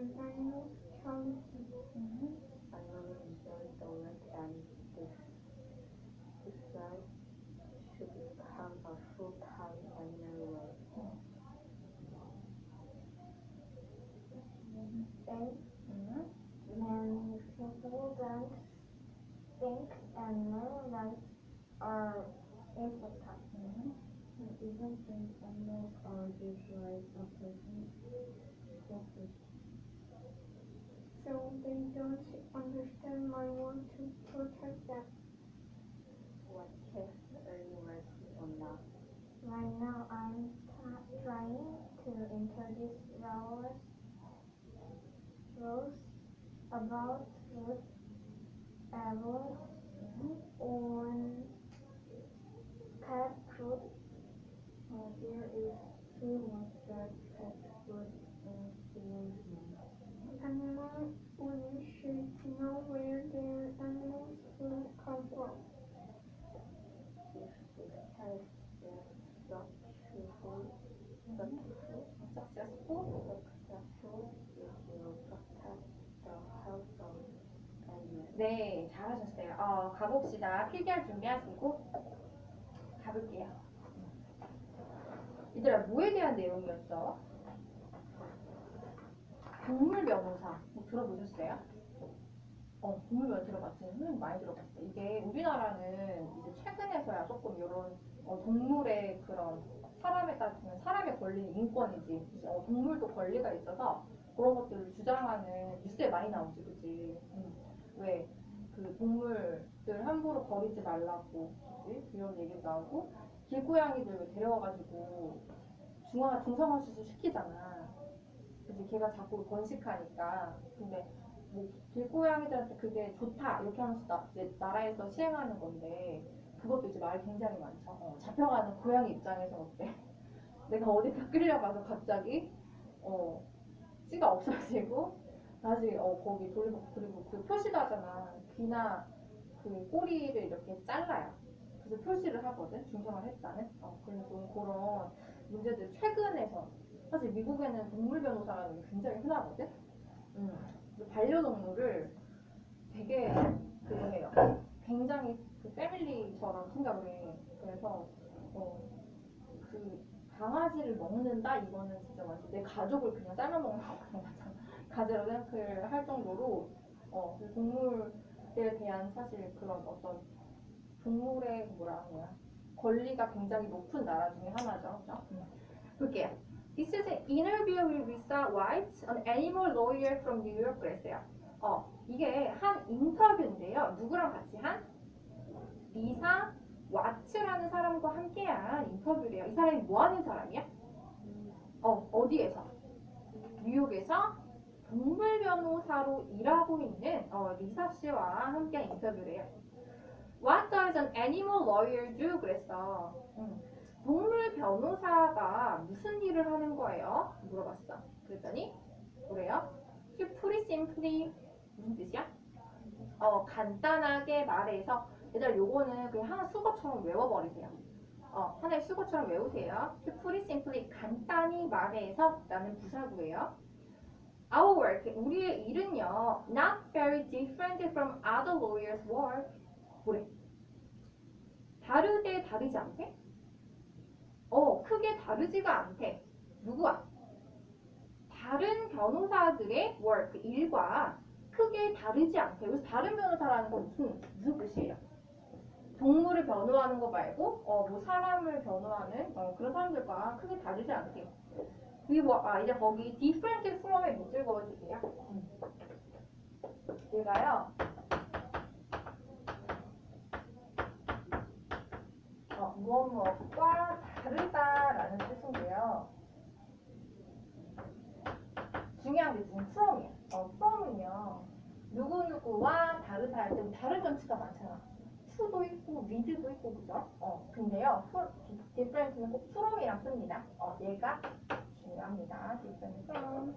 with an animal charity. I really enjoyed the work and this decide to become a full-time animal lawyer. Thank 응. many people don't think animal rights are important. 응. I even think don't understand my want to protect them. what case are you working on now? Right now, I'm trying to introduce rules, rules about food avoid on pet food. Uh, there is too much pet food 네, 잘하셨어요. 어, 가봅시다. 필기할 준비하시고 가볼게요. 얘들아, 뭐에 대한 내용이었어? 동물 변호사. 뭐 들어보셨어요? 어, 동물 변호사 들어봤지? 선생님 많이 들어봤어. 이게 우리나라는 이제 최근에서야 조금 이런 어, 동물의 그런 사람에 따지면 사람의 권리는 인권이지. 어, 동물도 권리가 있어서 그런 것들을 주장하는 뉴스에 많이 나오지, 그치? 음. 왜? 그 동물들 함부로 버리지 말라고, 그치? 이런 얘기도 나오고, 길고양이들 왜 데려와가지고 중화, 중성화 수술 시키잖아. 그치? 걔가 자꾸 번식하니까. 근데 뭐 길고양이들한테 그게 좋다 이렇게 하면서 나, 이제 나라에서 시행하는 건데 그것도 이제 말이 굉장히 많죠. 어, 잡혀가는 고양이 입장에서 어때? 내가 어디서 끌려가서 갑자기 어 씨가 없어지고 다시 어 거기 돌리고 그리고 그 표시도 하잖아. 귀나 그 꼬리를 이렇게 잘라요. 그래서 표시를 하거든. 중성을 했다는. 어 그래서 좀 그런 문제들 최근에서 사실 미국에는 동물 변호사라는 게 굉장히 흔하거든. 음. 반려동물을 되게 그거 해요. 굉장히 그 패밀리처럼 생각을 해. 그래서 어, 그 강아지를 먹는다 이거는 진짜 완전 내 가족을 그냥 삶아 먹는 거랑 같잖아. 가지로 생각을 할 정도로 어, 그 동물 에 대한 사실 그런 어떤 동물의 뭐라 하냐 권리가 굉장히 높은 나라 중에 하나죠. 음. 볼게요. This is an interview with Lisa White, an animal lawyer from New York. 그랬어요. 어, 이게 한 인터뷰인데요. 누구랑 같이 한? 리사 와츠라는 사람과 함께한 인터뷰래요. 이 사람이 뭐 하는 사람이야? 어, 어디에서? 뉴욕에서 동물 변호사로 일하고 있는 어, 리사 씨와 함께한 인터뷰래요. What does an animal lawyer do? 그랬어. 음. 동물 변호사가 무슨 일을 하는 거예요? 물어봤어. 그랬더니 뭐래요? Put it simply 무슨 뜻이야? 어 간단하게 말해서 얘들 요거는 그냥 하나 수거처럼 외워버리세요. 어 하나의 수거처럼 외우세요. Put it simply 간단히 말해서 라는 부사구예요. Our work 우리의 일은요 not very different from other lawyers' work 뭐래? 다르대 다르지 않대? 어, 크게 다르지가 않대. 누구와? 다른 변호사들의 work, 일과 크게 다르지 않대. 그래서 다른 변호사라는 건 무슨, 무슨 뜻이에요? 동물을 변호하는 거 말고, 어, 뭐 사람을 변호하는, 어, 그런 사람들과 크게 다르지 않대. 그리고, 아, 이제 거기 different 못. 음. 얘가요. 어, 무엇 무엇과 다르다라는 뜻인데요. 중요한 게 지금 from이에요. 어, from은요. 누구누구와 다르다 할 때 다른 전치가 많잖아. to도 있고 with도 있고 그죠? 어, 근데요. different는 꼭 from이랑 씁니다. 어, 얘가 중요합니다. different from.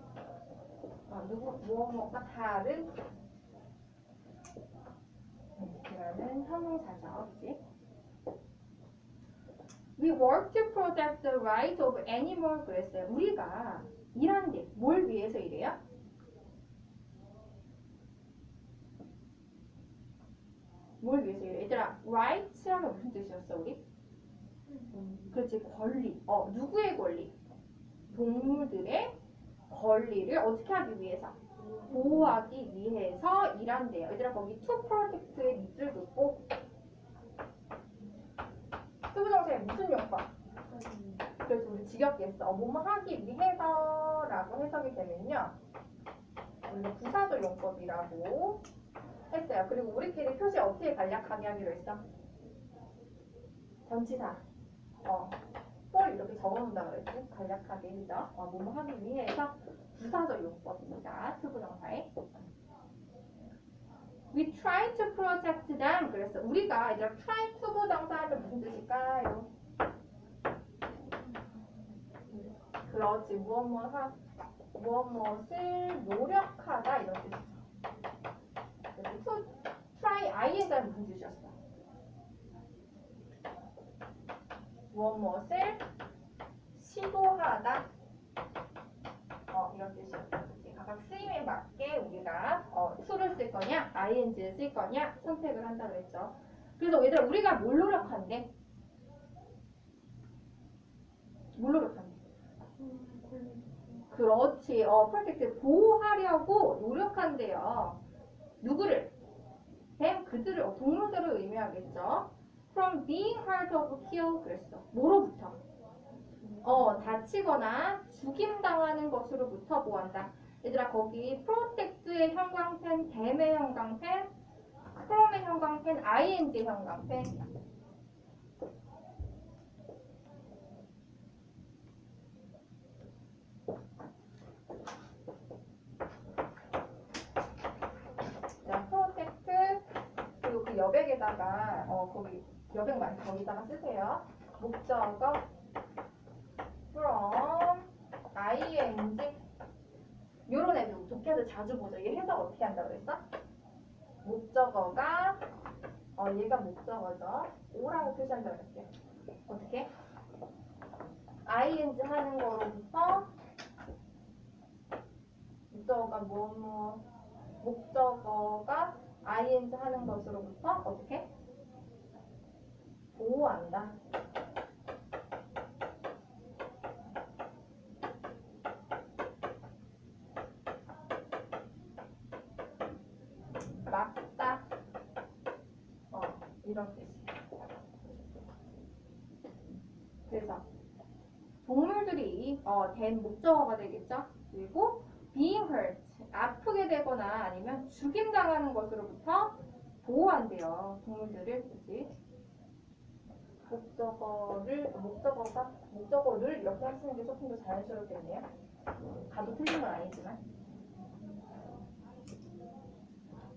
어, 누구 무엇 무엇과 다른 음, 이라는 형용사죠. 그치? We work to protect the rights of animal 그랬어요. 우리가 일하는데 뭘 위해서 일해요? 뭘 위해서 일해? 얘들아, rights 하면 무슨 뜻이었어, 우리? 그렇지, 권리. 어, 누구의 권리? 동물들의 권리를 어떻게 하기 위해서? 보호하기 위해서 일한대요. 얘들아, 거기 to protect의 밑줄 긋고 수부정사의 무슨 용법? 그래서 우리 지겹게 했어. 어, 뭐뭐 하기 위해서라고 해석이 되면요. 원래 부사절 용법이라고 했어요. 그리고 우리끼리 표시 어떻게 간략하게 하기로 했어? 전치사. 어. 뭘 이렇게 적어놓는다 그랬지? 간략하게 그죠? 어, 뭐뭐 하기 위해서 부사절 용법입니다. 수부정사에. We try to protect them. 그랬어. 우리가 이제 try to 부정사 하면 무슨 뜻일까요? 그렇지. 무엇 무엇 하, 무엇 무엇을 노력하다 이런 뜻이죠. 그래서 to try ing는 무슨 뜻이었어? 무엇 무엇을 시도하다. 어, 이런 뜻이었어. 그치? 각각 쓰임에 맞게 우리가 어, to를 쓸 거냐, ing를 쓸 거냐 선택을 한다고 했죠. 그래서 얘들아 우리가 뭘 노력한대? 뭘 노력한대? 그렇지. 어, 프로텍트 보호하려고 노력한대요. 누구를? 뱀 그들을 어, 동물들을 의미하겠죠. From being hurt or killed 그랬어. 뭐로부터? 어, 다치거나 죽임당하는 것으로부터 보호한다. 얘들아 거기 protect의 형광펜, 댐의 형광펜, from의 형광펜, ing 형광펜. 자, 프로텍트 그리고 그 여백에다가 어 거기 여백 많이 거기다가 쓰세요. 목적어 from ing 요런 애들 독해도 자주 보죠. 얘 해석 어떻게 한다고 그랬어? 목적어가 어 얘가 목적어죠. 오라고 표시한다고 그랬어요. 어떻게? ing 하는 거로부터 목적어가 뭐뭐 목적어가 ing 하는 것으로부터 어떻게 보호한다. 맞다. 어, 이런 뜻이에요. 그래서 동물들이 어, 된 목적어가 되겠죠. 그리고 being hurt 아프게 되거나 아니면 죽임당하는 것으로부터 보호한대요. 동물들을 그지 목적어를 목적어가 목적어를 이렇게 하시는 게 조금 더 자연스럽겠네요. 가도 틀린 건 아니지만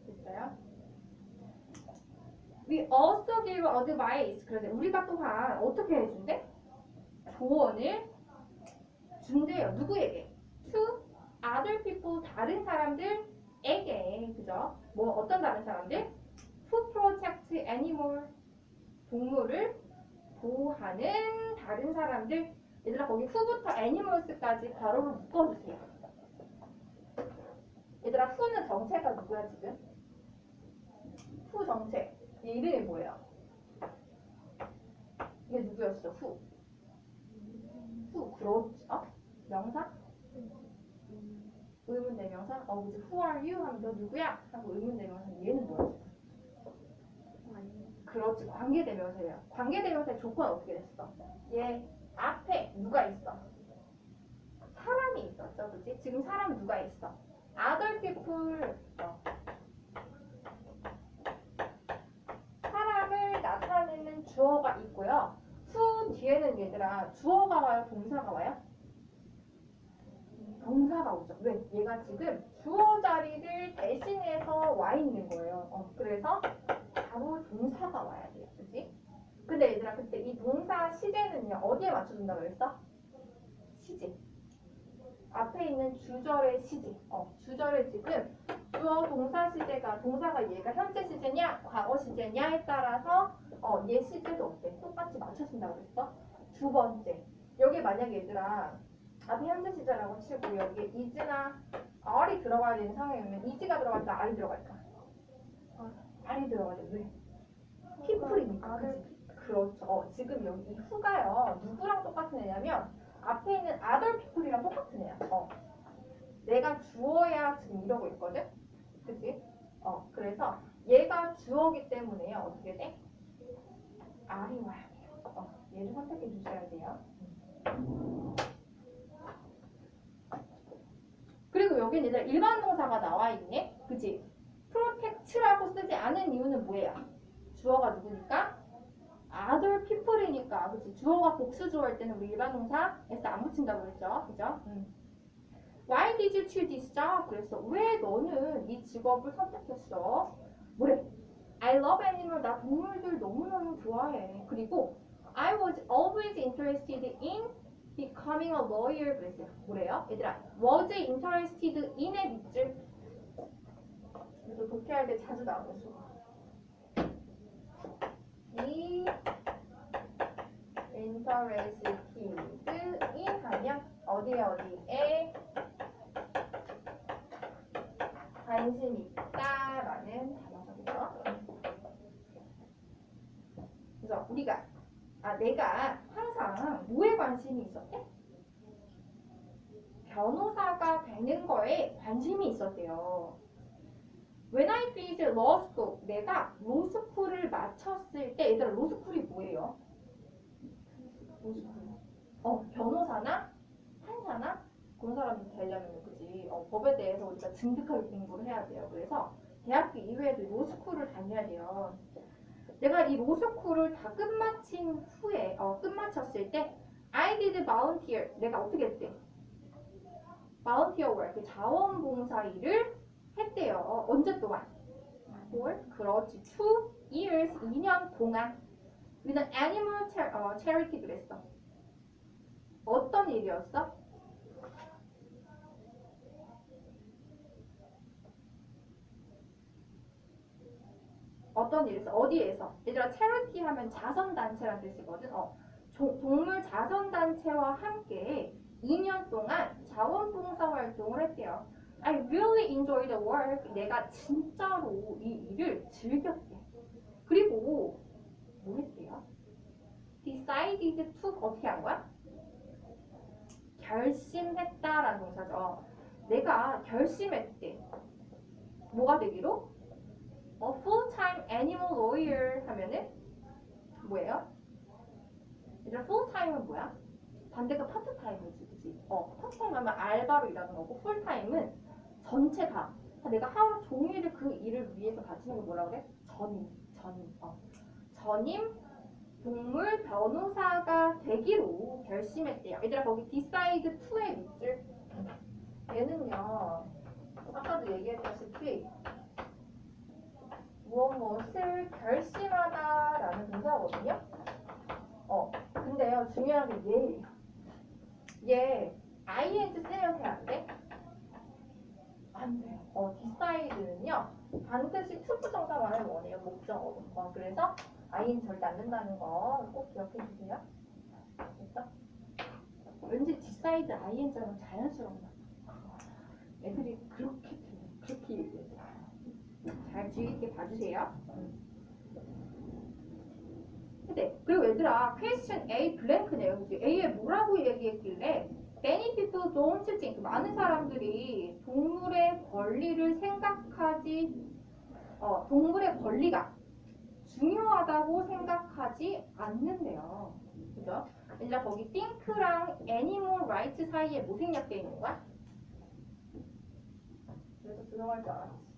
됐어요? We also give advice. 그래서 우리가 또한 어떻게 해준대? 조언을 준대요. 누구에게? To other people, 다른 사람들에게. 그죠? 뭐 어떤 다른 사람들? Who protect animal, 동물을 보호하는 다른 사람들. 얘들아 거기 who부터 animals까지 괄호를 묶어주세요. 얘들아 who는 정체가 누구야 지금? who 정체. 얘 이름이 뭐예요? 얘 누구였어? who. who 그렇지. 어? 명사? 의문 대명사? 어, 그치. Who are you? 하면 너 누구야? 하고 의문 대명사. 얘는 뭐야? 그렇지 관계대명사예요. 관계대명사의 조건 어떻게 됐어? 얘 앞에 누가 있어? 사람이 있었죠, 그렇지? 지금 사람 누가 있어? 아덜피플 있어. 사람을 나타내는 주어가 있고요. 투 뒤에는 얘들아 주어가 와요, 동사가 와요? 동사가 오죠. 왜? 얘가 지금 주어 자리를 대신해서 와 있는 거예요. 어, 그래서 시제는요 어디에 맞춰준다고 그랬어? 시제. 앞에 있는 주절의 시제. 어, 주절의 지금 주어 동사 시제가 동사가 얘가 현재 시제냐 과거 시제냐에 따라서 어, 얘 시제도 어때? 똑같이 맞춰준다고 그랬어? 두 번째. 여기 만약에 얘들아 앞에 현재 시제라고 치고 여기에 is나 are이 들어가야 되는 상황이면 is가 들어갈까 are이 들어갈까? are이 들어가야 돼. 왜? people이니까. 아들 그치? 그렇죠. 어, 지금 여기 이 후가요. 누구랑 똑같은 애냐면 앞에 있는 people이랑 똑같은 애야. 어. 내가 주어야 지금 이러고 있거든. 그치? 어, 그래서 얘가 주어기 때문에요. 어떻게 돼? R이 와야 돼요. 어, 얘를 선택해 주셔야 돼요. 그리고 여기 얘들 일반 동사가 나와 있네. 그치? protect라고 쓰지 않은 이유는 뭐예요? 주어가 누구니까? Other people이니까. 그치? 주어가 복수 주어일 때는 우리 일반 동사 s 안 붙인다고 그랬죠. 그죠? 음. Why did you choose this job? 그랬어. 왜 너는 이 직업을 선택했어? 뭐래? I love animal. 나 동물들 너무너무 좋아해. 그리고 I was always interested in becoming a lawyer. 그랬어요. 뭐래요? 얘들아, was interested in의 밑줄. 그래서 독해할 때 자주 나오 는 수가. 이 interested in 하면 어디에 어디에 관심 있다라는 단어거든요. 그래서 우리가 아 내가 항상 뭐에 관심이 있었대? 변호사가 되는 거에 관심이 있었대요. When I finished law school, 내가 로스쿨을 마쳤을 때, 얘들아 로스쿨이 뭐예요? 로스쿨. 어, 변호사나 판사나 그런 사람이 되려면 그지. 어, 법에 대해서 우리가 진득하게 공부를 해야 돼요. 그래서 대학교 이후에도 로스쿨을 다녀야 돼요. 내가 이 로스쿨을 다 끝마친 후에, 어, 끝마쳤을 때, I did volunteer. 내가 어떻게 했대? volunteer work, 자원봉사 일을 했대요. 언제 동안? for 그렇지. two years, 2년 동안. 우리는 animal char, 어, charity 그랬어. 어떤 일이었어? 어떤 일에서 어디에서 얘들아 체리티 하면 자선 단체란 뜻이거든. 어, 조- 동물 자선 단체와 함께 2년 동안 자원봉사 활동을 했대요. I really enjoyed the work. 내가 진짜로 이 일을 즐겼대. 그리고 뭐 했대요? decided to 어떻게 한 거야? 결심했다라는 동사죠. 내가 결심했대. 뭐가 되기로? A full-time animal lawyer 하면은 뭐예요? 얘들아 full-time은 뭐야? 반대가 파트타임이지, 그치? 어, 파트타임 하면 알바로 일하는 거고 풀타임은 전체 다. 내가 하루 종일 그 일을 위해서 바치는 게 뭐라고 그래? 전임, 전임. 어. 전임 동물 변호사가 되기로 결심했대요. 얘들아 거기 decide to의 밑줄. 얘는요. 아까도 얘기했다시피 무엇 무엇을 결심하다라는 동사거든요. 어, 근데요 중요한 게 얘예요. 얘 ing 쓰면 돼안 돼? 안 돼요. 어, decide는요 반드시 투부 정사만을 원해요 목적어로. 어, 그래서 ing 절대 안 된다는 거 꼭 기억해 주세요. 됐어? 왠지 decide ing라면 자연스러운 말. 애들이 그렇게 들려. 그렇게 얘기해. 잘 주의 있게 봐주세요. 근데 그리고 얘들아 question A 블랭크네요. 그지? A에 뭐라고 얘기했길래 many people don't think 많은 사람들이 동물의 권리를 생각하지 어, 동물의 권리가 중요하다고 생각하지 않는데요. 그죠? 얘들아 거기 think랑 animal rights 사이에 뭐 생략되어 있는 거야? 그래서 들어갈 줄 알았지.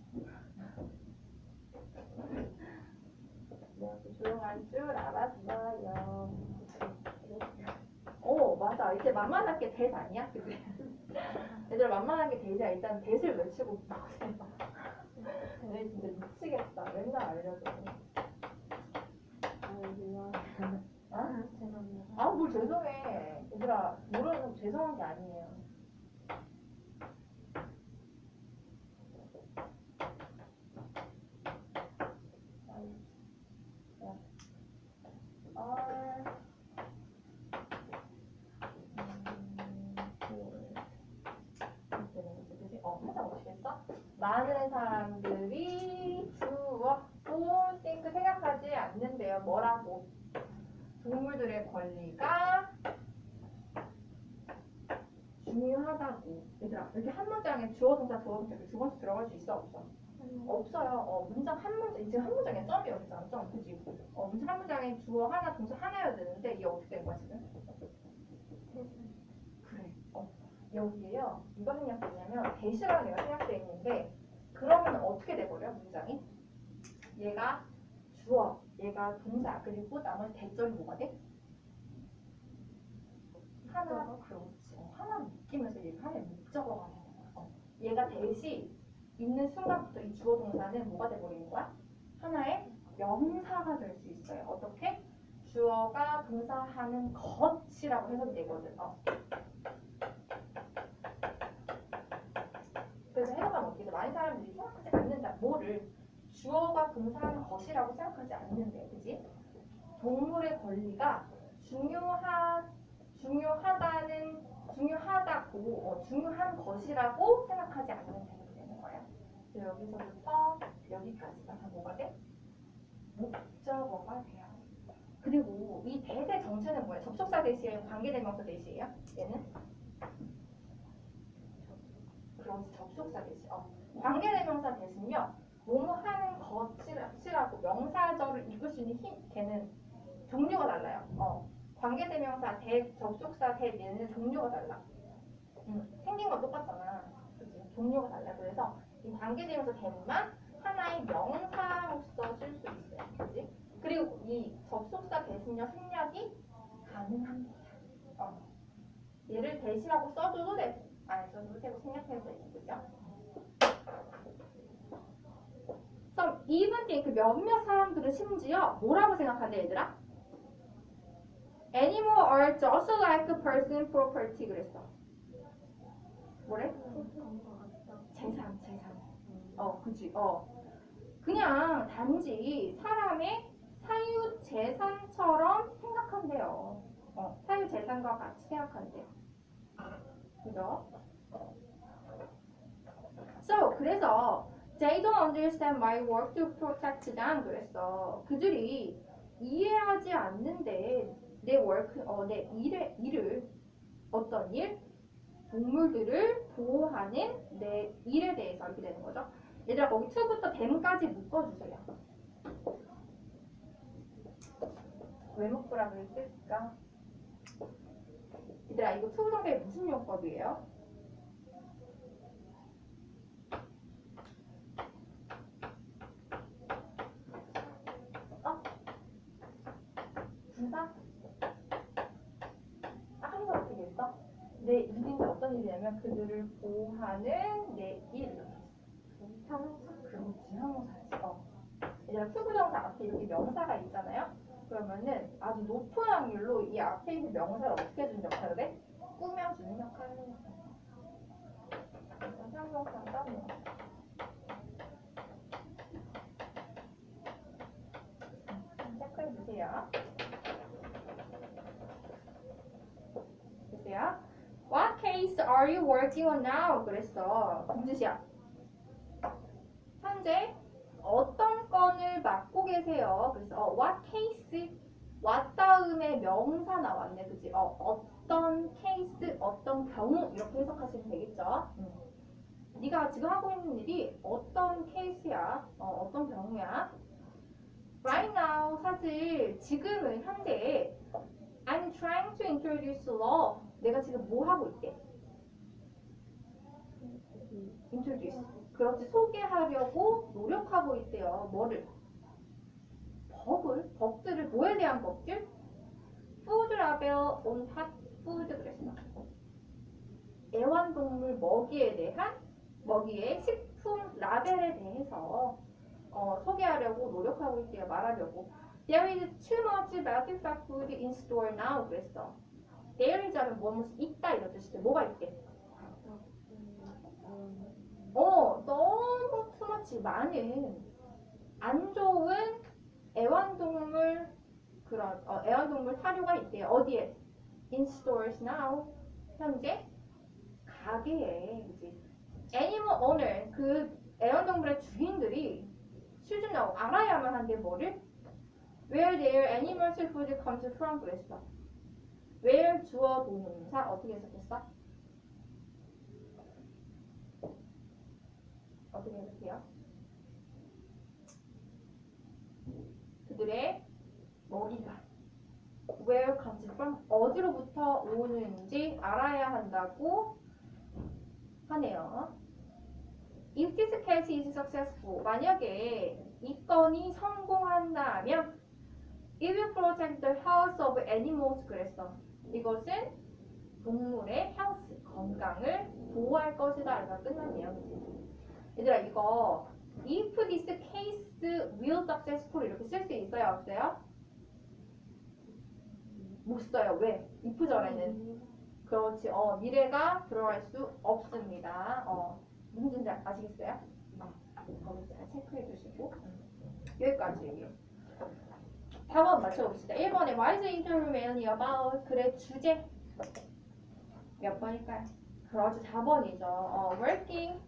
또 조용할 줄 알았어요. 이제 만만한 게 대사 아니야? 그지? 얘들아 만만한 게 대사 일단 대를 외치고 나오세요. 근데 진짜 미치겠다. 맨날 알려줘. 아. 아? 아, 뭘 죄송해. 얘들아, 모르는 건 죄송한 게 아니에요. 아이, 야. 아, 음, 그, 그치? 어, 살짝 오시겠어? 많은 사람들이 주어, 또, think 생각하지 않는데요. 뭐라고? 동물들의 권리가 중요하다고. 얘들아, 이렇게 한 문장에 주어 동사 주어 동사 이렇게 두 번씩 들어갈 수 있어 없어? 없어요. 어, 문장 한 문장 지금 한 문장에 점이 여기잖아. 점, 그지? 어, 문장 한 문장에 주어 하나 동사 하나여야 되는데 이게 어떻게 된 거야 지금? 그래. 어, 여기에요. 누가 생략됐냐면 대시라는 애가 생략돼 있는데 그러면 어떻게 돼버려 문장이? 얘가 주어, 얘가 동사, 그리고 나머지 대절이 뭐가 돼? 하나, 그렇지. 어, 하나 묶이면서 얘가 하나의 목적어가 되는 거야. 어, 얘가 대시 있는 순간부터 이 주어 동사는 뭐가 돼버리는 거야? 하나의 명사가 될 수 있어요. 어떻게? 주어가 동사하는 것이라고 해석이 되거든. 어. 어떻게 돼? 많은 사람들이 생각하지 않는다. 뭐를? 주어가 동사하는 것이라고 생각하지 않는데, 그지? 동물의 권리가 중요하, 중요하다는, 중요하다고, 어, 중요한 것이라고 생각하지 대로 되는 거예요. 여기서부터 여기까지가 다 뭐가 돼? 목적어가 돼요. 그리고 이 대대 정체는 뭐예요? 접속사 대시예요? 관계대명사 대시예요? 얘는? 그렇지, 접속사 대시. 어. 관계대명사 대신요. 뭐뭐 하는 것이라고 명사절을 읽을 수 있는 힘, 걔는 종류가 달라요. 어. 관계대명사, 대, 접속사, 대, 얘는 종류가 달라. 음, 생긴 건 똑같잖아. 그치? 종류가 달라. 그래서 이 관계대명사 대만 하나의 명사로서 쓸 수 있어요. 그지? 그리고 이 접속사 대신여 생략이 가능합니다. 어. 얘를 대시라고 써줘도 되고, 안 써줘도 되고, 생략해도 되고, 그죠? 그럼 think 그 몇몇 사람들은 심지어 뭐라고 생각한대 얘들아? Animal are just like person property 그랬어. 뭐래? 재산, 재산. 어, 그지. 어. 그냥 단지 사람의 사유 재산처럼 생각한대요. 어, 사유 재산과 같이 생각한대요. 그죠? So, 그래서 They don't understand my work to protect them. 그랬어. 그들이 이해하지 않는데 내 work, 어, 내 일의 일을 어떤 일? 동물들을 보호하는 내 일에 대해서 이렇게 되는 거죠. 얘들아 거기 to부터 them까지 묶어주세요. 왜 묶으라 그랬을까? 얘들아 이거 투부정사의 무슨 용법이에요? 일이냐면 그들을 보호하는 내 일. 형용사? 그렇지, 형용사지. 어. 얘들아, 투부정사 앞에 이렇게 명사가 있잖아요? 그러면은 아주 높은 확률로 이 앞에 있는 명사를 어떻게 해주는 역할을 해? 꾸며주는 역할을 해요. 일단 형용사가 뭐. 음, 체크해주세요. 보세요. What case are you working on now? 그랬어. 뜻이야? 현재 어떤 건을 맡고 계세요? 그래서 어, what case? what 다음에 명사 나왔네, 그지? 어, 어떤 케이스, 어떤 경우 이렇게 해석하시면 되겠죠? 음. 네가 지금 하고 있는 일이 어떤 케이스야? 어, 어떤 경우야? Right now, 사실 지금은 현재 I'm trying to introduce law. 내가 지금 뭐 하고 있대? introduce. 그렇지 소개하려고 노력하고 있대요. 뭐를? 법을, 법들을 뭐에 대한 법들? 푸드 라벨 온 핫 푸드 그랬어. 애완동물 먹이에 대한 먹이의 식품 라벨에 대해서 어, 소개하려고 노력하고 있대요. 말하려고. There is too much melted food in store now. 그랬어. There is 하면 뭐뭐 있다 이런 뜻이지. 뭐가 있대? 어, 너무 투머치 많은 안 좋은 애완동물 그런 어, 애완동물 사료가 있대요. 어디에? In stores now. 현재 가게에 그지. Animal owner 그 애완동물의 주인들이 should know 알아야만 한데 뭐를? Where their animals food comes from 그랬어. Where 주어 동사 어떻게 해석했어? 어떻게 해석해요? 그들의 먹이가 where comes from 어디로부터 오는지 알아야 한다고 하네요. If this case is successful, 만약에 이 건이 성공한다면 it will protect the health of animals 그랬어. 이것은 동물의 health, 건강을 보호할 것이다. 이거 끝났네요. 그치? 얘들아 이거 if this case will successful 이렇게 쓸 수 있어요? 없어요? 못 써요. 왜? if 전에는 그렇지. 어 미래가 들어갈 수 없습니다. 어 무슨 뜻인지 아시겠어요? 어, 거기 잘 체크해 주시고 음. 여기까지. 4번 맞춰봅시다. 1번에 What is the interview mainly about? 글의 주제 몇 번일까요? 그렇지 4번이죠. 어, working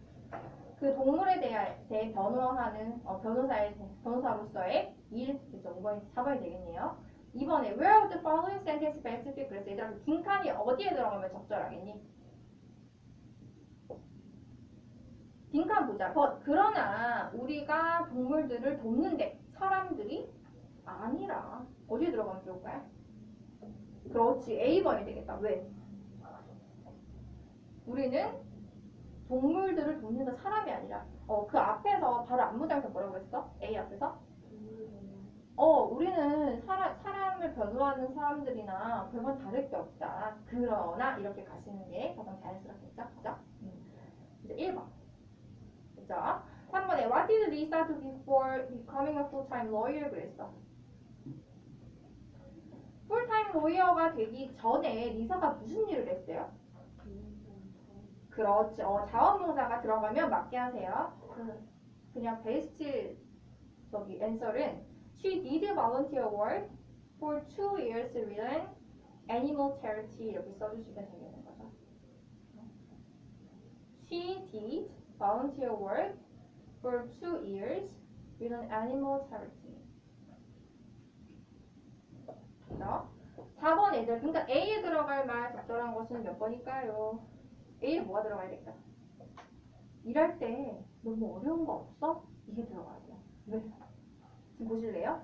그 동물에 대해, 변호하는 어, 변호사의 변호사로서의 일 그죠? 5번이 4번이 되겠네요. 2번에 where of the following sentence best fit 그래서 얘들아 그 빈칸이 어디에 들어가면 적절하겠니? 빈 칸 보자. but 그러나 우리가 동물들을 돕는데 사람들이 아니라 어디에 들어가면 좋을까요? 그렇지 A번이 되겠다. 왜? 우리는 동물들을 돕는다 사람이 아니라 어 그 앞에서 바로 앞문장에서 뭐라고 했어? A 앞에서? 어 우리는 사람, 사람을 변호하는 사람들이나 별반 다를 게 없다. 그러나 이렇게 가시는 게 가장 자연스럽겠죠? 그죠? 음. 이제 1번 그죠? 3번에 What did Lisa do before becoming a full-time lawyer? 그랬어. 풀타임 로이어가 되기 전에 리사가 무슨 일을 했어요? 그렇지. 어, 자원봉사가 들어가면 맞게 하세요. 그, 그냥 베스트 저기 앤서는 She did volunteer work for two years with an animal charity 이렇게 써주시면 되겠는 거죠. She did volunteer work for two years with an animal charity. 그죠? 4번 애들. 그러니까 A에 들어갈 말 적절한 것은 몇 번일까요? A에 뭐가 들어가야 될까? 일할 때 너무 어려운 거 없어? 이게 들어가야 돼요. 왜? 지금 보실래요?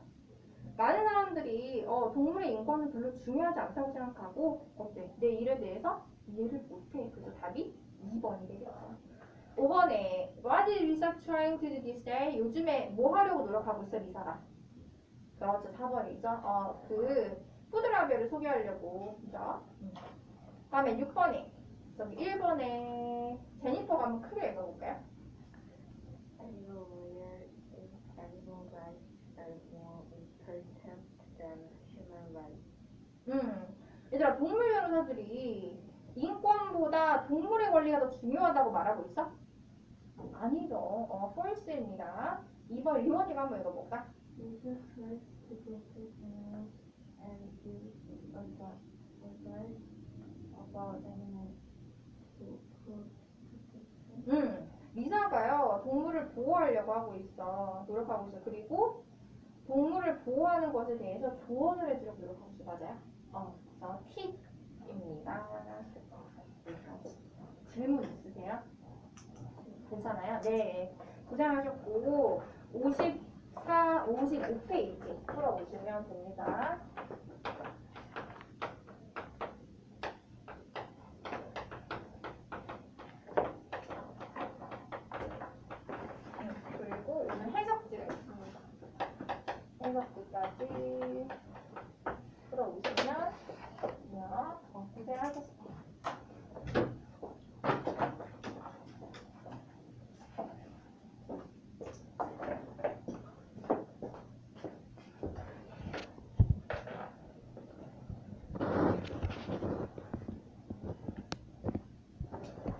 많은 사람들이 어, 동물의 인권은 별로 중요하지 않다고 생각하고 어때? 내 일에 대해서 이해를 못해. 그래서 답이 2번이 되겠죠. 5번에 What is Lisa trying to do this day? 요즘에 뭐 하려고 노력하고 있어, 리사가? 그렇죠. 4번이죠. 어, 그 푸드라벨을 소개하려고. 그죠? 음. 다음에 6번에 저기 1번에 제니퍼가 한번 크게 읽어볼까요? 음. 얘들아, 동물 변호사들이 인권보다 동물의 권리가 더 중요하다고 말하고 있어? 아니죠. 어, false입니다. 2번 리원이가 한번 읽어볼까? Lisa tries to protect animals and gives advice advice about animals to prove protection. 음, 리사가요 동물을 보호하려고 하고 있어 노력하고 있어 그리고 동물을 보호하는 것에 대해서 조언을 해주려고 노력하고 있어 맞아요? 어, 저 팁입니다. 질문 있으세요? 괜찮아요? 네, 고생하셨고 54, 55페이지 풀어보시면 됩니다. 있습니다. 손잡기까지 풀어오시면 더 고생하셨습니다.